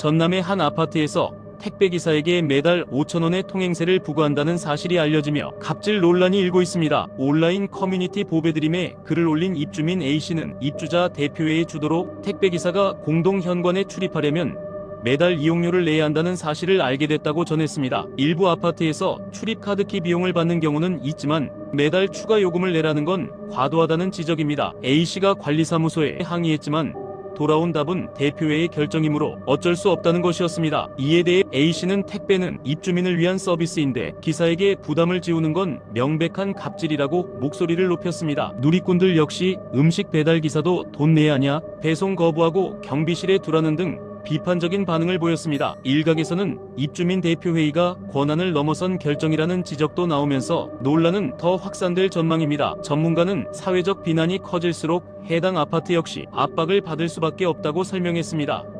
전남의 한 아파트에서 택배기사에게 매달 5천원의 통행세를 부과한다는 사실이 알려지며 갑질 논란이 일고 있습니다. 온라인 커뮤니티 보배드림에 글을 올린 입주민 A씨는 입주자 대표회의 주도로 택배기사가 공동 현관에 출입하려면 매달 이용료를 내야 한다는 사실을 알게 됐다고 전했습니다. 일부 아파트에서 출입카드키 비용을 받는 경우는 있지만 매달 추가 요금을 내라는 건 과도하다는 지적입니다. A씨가 관리사무소에 항의했지만 돌아온 답은 대표회의 결정이므로 어쩔 수 없다는 것이었습니다. 이에 대해 A씨는 택배는 입주민을 위한 서비스인데 기사에게 부담을 지우는 건 명백한 갑질이라고 목소리를 높였습니다. 누리꾼들 역시 음식 배달 기사도 돈 내야 하냐, 배송 거부하고 경비실에 두라는 등 비판적인 반응을 보였습니다. 일각에서는 입주민 대표회의가 권한을 넘어선 결정이라는 지적도 나오면서 논란은 더 확산될 전망입니다. 전문가는 사회적 비난이 커질수록 해당 아파트 역시 압박을 받을 수밖에 없다고 설명했습니다.